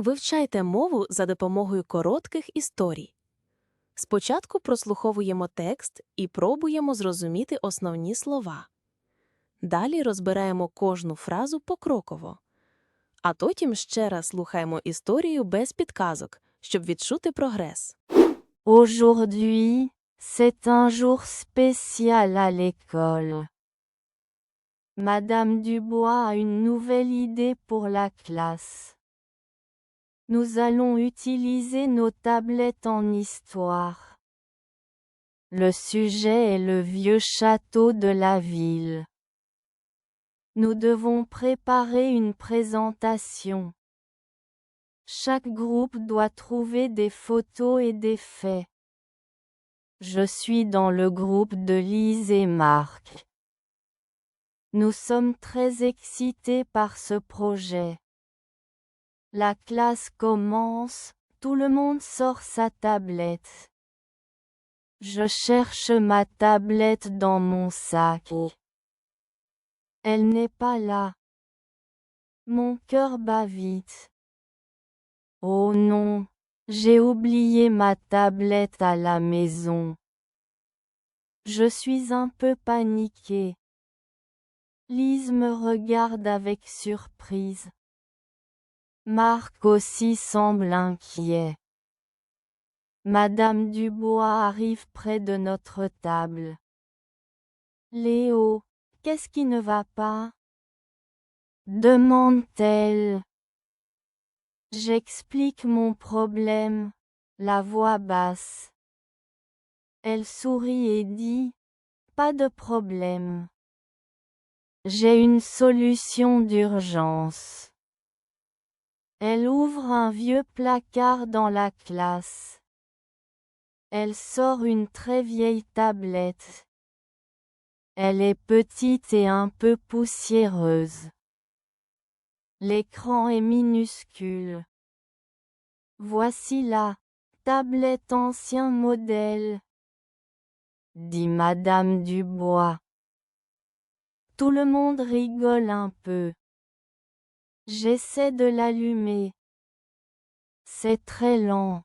Вивчайте мову за допомогою коротких історій. Спочатку прослуховуємо текст і пробуємо зрозуміти основні слова. Далі розбираємо кожну фразу покроково. А потім ще раз слухаємо історію без підказок, щоб відчути прогрес. Aujourd'hui, c'est un jour spécial à l'école. Madame Dubois a une nouvelle idée pour la classe. Nous allons utiliser nos tablettes en histoire. Le sujet est le vieux château de la ville. Nous devons préparer une présentation. Chaque groupe doit trouver des photos et des faits. Je suis dans le groupe de Lise et Marc. Nous sommes très excités par ce projet. La classe commence, tout le monde sort sa tablette. Je cherche ma tablette dans mon sac. Elle n'est pas là. Mon cœur bat vite. Oh non, j'ai oublié ma tablette à la maison. Je suis un peu paniquée. Lise me regarde avec surprise. Marc aussi semble inquiet. Madame Dubois arrive près de notre table. Léo, qu'est-ce qui ne va pas? demande-t-elle. J'explique mon problème, la voix basse. Elle sourit et dit, Pas de problème. J'ai une solution d'urgence. Elle ouvre un vieux placard dans la classe. Elle sort une très vieille tablette. Elle est petite et un peu poussiéreuse. L'écran est minuscule. Voici la tablette ancien modèle, dit Madame Dubois. Tout le monde rigole un peu. J'essaie de l'allumer. C'est très lent.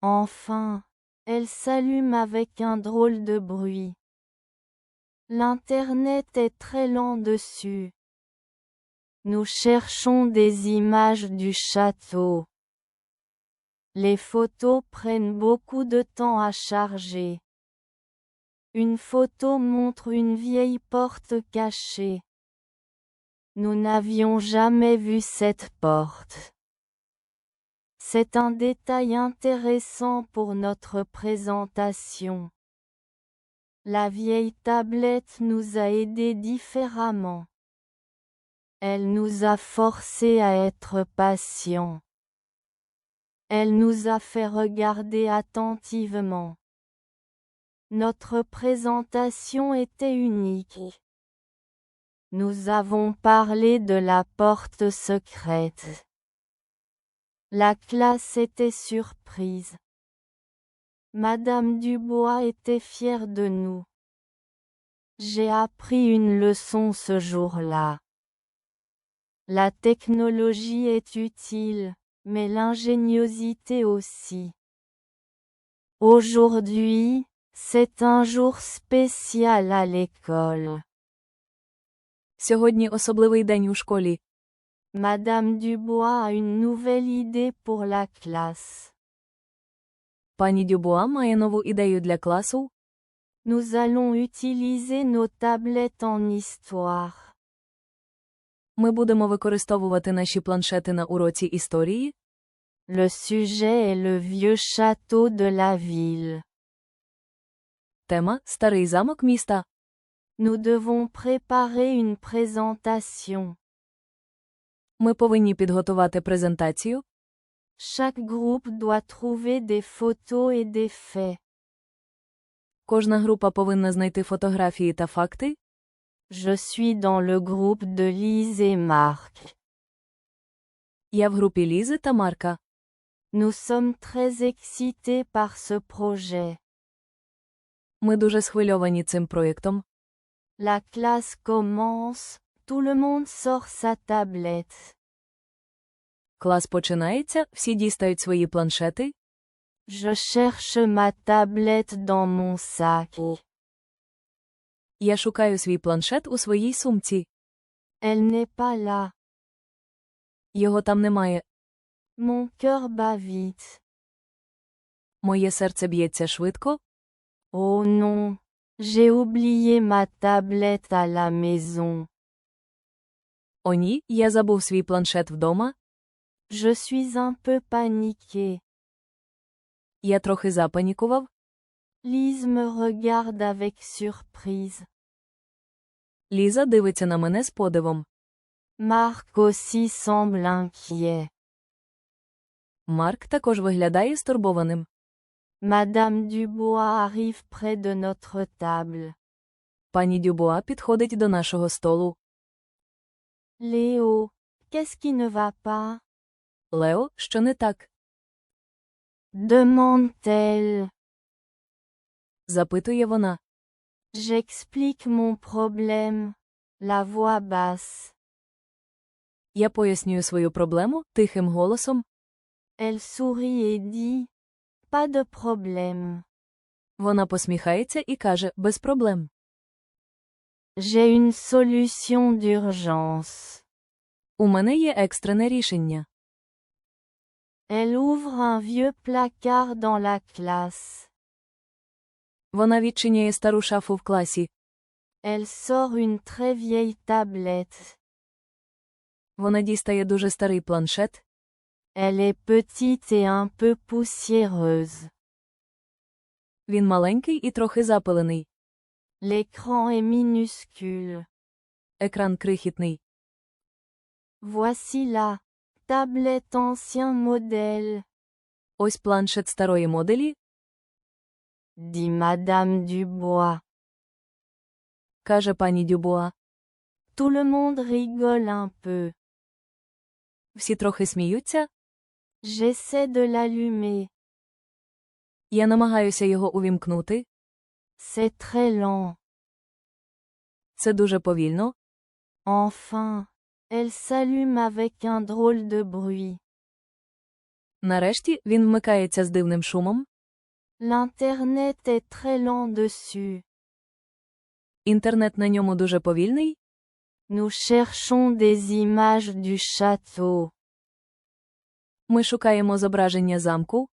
Enfin, elle s'allume avec un drôle de bruit. L'Internet est très lent dessus. Nous cherchons des images du château. Les photos prennent beaucoup de temps à charger. Une photo montre une vieille porte cachée. Nous n'avions jamais vu cette porte. C'est un détail intéressant pour notre présentation. La vieille tablette nous a aidés différemment. Elle nous a forcés à être patients. Elle nous a fait regarder attentivement. Notre présentation était unique. Nous avons parlé de la porte secrète. La classe était surprise. Madame Dubois était fière de nous. J'ai appris une leçon ce jour-là. La technologie est utile, mais l'ingéniosité aussi. Aujourd'hui, c'est un jour spécial à l'école. Сьогодні особливий день у школі. Dubois a une nouvelle idée pour la classe. Пані Дюбуа має нову ідею для класу. Nous allons utiliser nos tablettes en histoire. Ми будемо використовувати наші планшети на уроці історії. Le sujet est le vieux château de la ville. Тема Старий замок міста. Nous devons préparer une présentation. Ми повинні підготувати презентацію. Chaque groupe doit trouver des photos et des faits. Кожна група повинна знайти фотографії та факти. Je suis dans le groupe de Lise et Marc. Я в групі Лізи та Марка. Nous sommes très excités par ce projet. Ми дуже схвильовані цим проєктом. La classe commence, tout le monde sort sa tablette. Клас починається, всі дістають свої планшети. Je cherche ma tablette dans mon sac. Я шукаю свій планшет у своїй сумці. Elle n'est pas là. Його там немає. Mon cœur bat vite. Моє серце б'ється швидко. Oh non. J'ai oublié ma tablette à la maison. О ні, я забув свій планшет вдома. Je suis un peu paniqué. Я трохи запанікував. Lise me regarde avec surprise. Ліза дивиться на мене з подивом. Marc aussi semble inquiet. Марк також виглядає стурбованим. Madame Dubois arrive près de notre table. Пані Дюбуа підходить до нашого столу. Léo, qu'est-ce qui ne va pas Лео, що не так? demande-t-elle. запитує вона. J'explique mon problème. La voix basse. Я пояснюю свою проблему тихим голосом. Elle sourit et dit Pas de problème. Вона посміхається і каже: без проблем. J'ai une solution d'urgence. У мене є екстрене рішення. Elle ouvre un vieux placard dans la classe. Вона відчиняє стару шафу в класі. Elle sort une très vieille tablette. Вона дістає дуже старий планшет. Elle est petite et un peu poussiéreuse. Він маленький і трохи запилений. L'écran est minuscule. Екран крихітний. Voici la tablette ancien modèle, Ось планшет старої моделі, dit Madame Dubois. каже пані Дюбуа. Tout le monde rigole un peu. Всі трохи сміються. J'essaie de l'allumer. Я намагаюся його увімкнути. C'est très lent. Це дуже повільно. Enfin, elle s'allume avec un drôle de bruit. Нарешті він вмикається з дивним шумом. L'Internet est très lent dessus. Інтернет на ньому дуже повільний. Nous cherchons des images du château. Ми шукаємо зображення замку.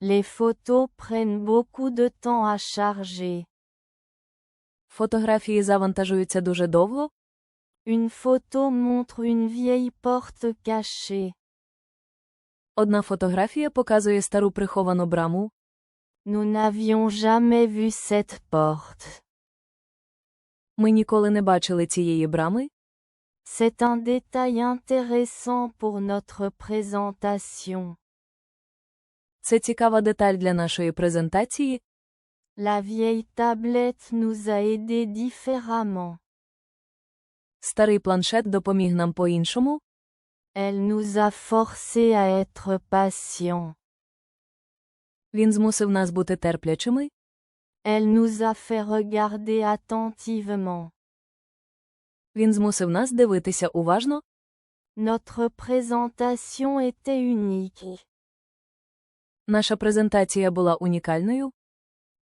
Les photos prennent beaucoup de temps à charger. Фотографії завантажуються дуже довго. Une photo montre une vieille porte cachée. Одна фотографія показує стару приховану браму. Nous n'avions jamais vu cette porte. Ми ніколи не бачили цієї брами. C'est un détail intéressant pour notre présentation. Це цікава деталь для нашої презентації. La vieille tablette nous a aidés différemment. Старий планшет допоміг нам по-іншому. Elle nous a forcés à être patients. Він змусив нас бути терплячими. Elle nous a fait regarder attentivement. Він змусив нас дивитися уважно. Notre présentation était unique. Наша презентація була унікальною.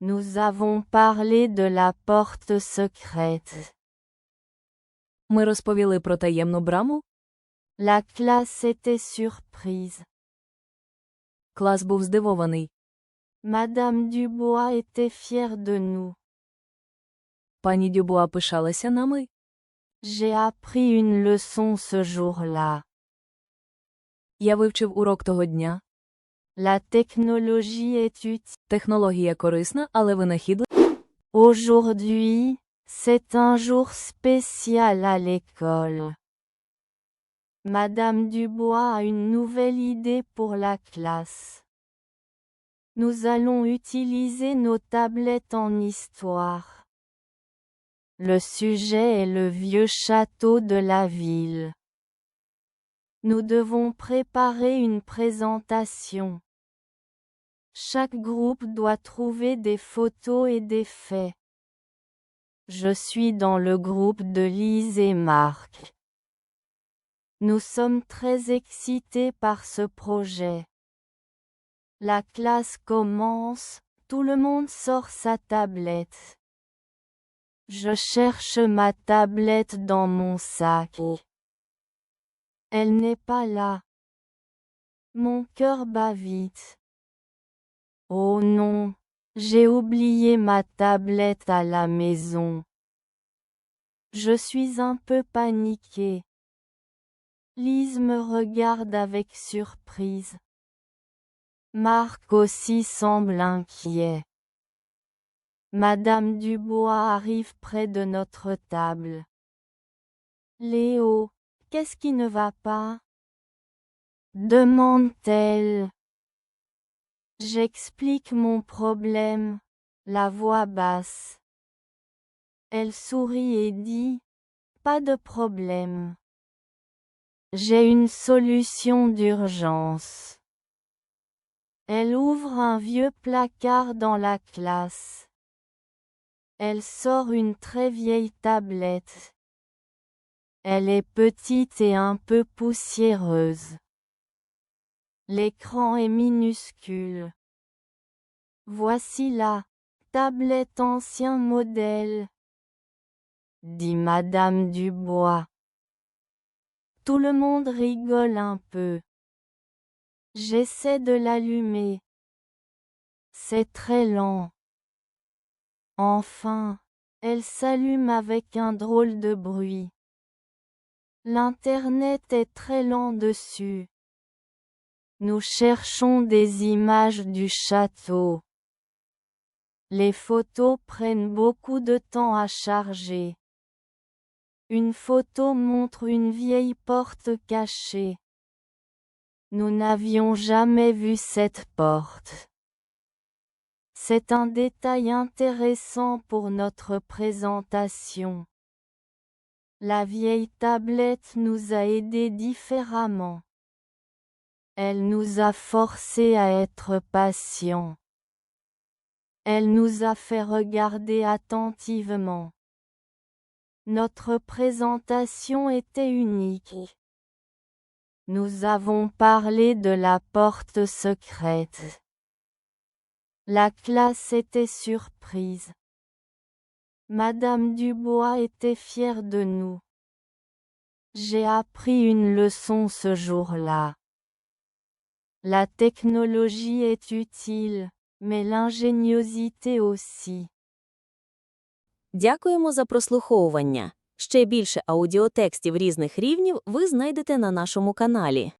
Nous avons parlé de la porte secrète. Ми розповіли про таємну браму. La classe était surprise. Клас був здивований. Madame Dubois était fière de nous. Пані Дюбуа пишалася нами. J'ai appris une leçon ce jour-là. Я вивчив урок того дня. La technologie est utile. Технологія корисна, але винахідлива. Aujourd'hui, c'est un jour spécial à l'école. Madame Dubois a une nouvelle idée pour la classe. Nous allons utiliser nos tablettes en histoire. Le sujet est le vieux château de la ville. Nous devons préparer une présentation. Chaque groupe doit trouver des photos et des faits. Je suis dans le groupe de Lise et Marc. Nous sommes très excités par ce projet. La classe commence, tout le monde sort sa tablette. Je cherche ma tablette dans mon sac. Elle n'est pas là. Mon cœur bat vite. Oh non, j'ai oublié ma tablette à la maison. Je suis un peu paniqué. Lise me regarde avec surprise. Marc aussi semble inquiet. Madame Dubois arrive près de notre table. Léo, qu'est-ce qui ne va pas? demande-t-elle. J'explique mon problème, la voix basse. Elle sourit et dit, Pas de problème. J'ai une solution d'urgence. Elle ouvre un vieux placard dans la classe. Elle sort une très vieille tablette. Elle est petite et un peu poussiéreuse. L'écran est minuscule. Voici la tablette ancien modèle, dit Madame Dubois. Tout le monde rigole un peu. J'essaie de l'allumer. C'est très lent. Enfin, elle s'allume avec un drôle de bruit. L'Internet est très lent dessus. Nous cherchons des images du château. Les photos prennent beaucoup de temps à charger. Une photo montre une vieille porte cachée. Nous n'avions jamais vu cette porte. C'est un détail intéressant pour notre présentation. La vieille tablette nous a aidés différemment. Elle nous a forcés à être patients. Elle nous a fait regarder attentivement. Notre présentation était unique. Nous avons parlé de la porte secrète. La classe était surprise. Madame Dubois était fière de nous. J'ai appris une leçon ce jour-là. La technologie est utile, mais l'ingéniosité aussi. Дякуємо за прослуховування. Ще більше аудіотекстів різних рівнів ви знайдете на нашому каналі.